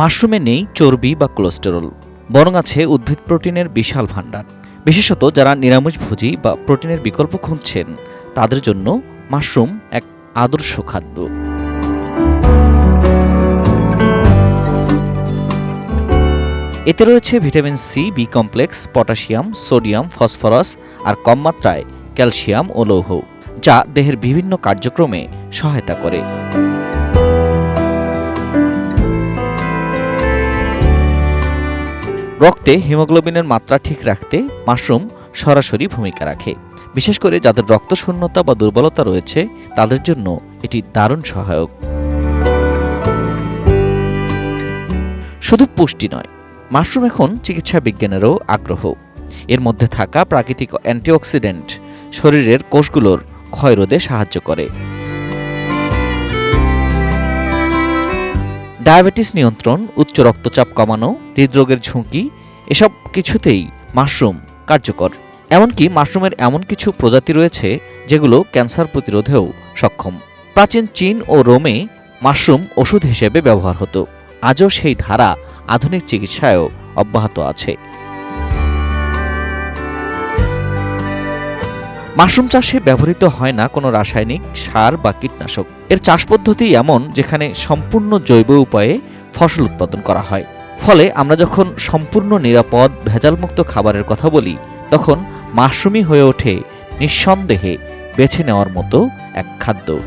মাশরুমে নেই চর্বি বা কোলেস্টেরল, বরং আছে উদ্ভিদ প্রোটিনের বিশাল ভাণ্ডার। বিশেষত যারা নিরামিষভোজী বা প্রোটিনের বিকল্প খুঁজছেন, তাদের জন্য মাশরুম এক আদর্শ খাদ্য। এতে রয়েছে vitamin C, B complex, potassium, sodium, phosphorus আর কম মাত্রায় ক্যালসিয়াম ও লৌহ, যা দেহের বিভিন্ন কার্যক্রমে সহায়তা করে। রক্তে হিমোগ্লোবিনের মাত্রা ঠিক রাখতে মাশরুম সরাসরি ভূমিকা রাখে। বিশেষ করে যাদের রক্তশূন্যতা বা দুর্বলতা রয়েছে, তাদের জন্য এটি দারুণ সহায়ক। শুধু পুষ্টি নয়, মাশরুম এখন চিকিৎসা বিজ্ঞানেরও আগ্রহ। এর মধ্যে থাকা প্রাকৃতিক অ্যান্টিঅক্সিডেন্ট শরীরের কোষগুলোর ক্ষয়রোধে সাহায্য করে। ডায়াবেটিস নিয়ন্ত্রণ, উচ্চ রক্তচাপ কমানো, হৃদরোগের ঝুঁকি, এসব কিছুতেই মাশরুম কার্যকর। এমনকি মাশরুমের এমন কিছু প্রজাতি রয়েছে যেগুলো ক্যান্সার প্রতিরোধেও সক্ষম। প্রাচীন চীন ও রোমে মাশরুম ওষুধ হিসেবে ব্যবহার হতো। আজও সেই ধারা আধুনিক চিকিৎসায়ও অব্যাহত আছে। মাশরুম চাষে ব্যবহৃত হয় না কোনো রাসায়নিক সার বা কীটনাশক। এর চাষ পদ্ধতি এমন যেখানে সম্পূর্ণ জৈব উপায়ে ফসল উৎপাদন করা হয়। ফলে আমরা যখন সম্পূর্ণ নিরাপদ, ভেজালমুক্ত খাবারের কথা বলি, তখন মাশরুমই হয়ে ওঠে নিঃসন্দেহে বেছে নেওয়ার মতো এক খাদ্য।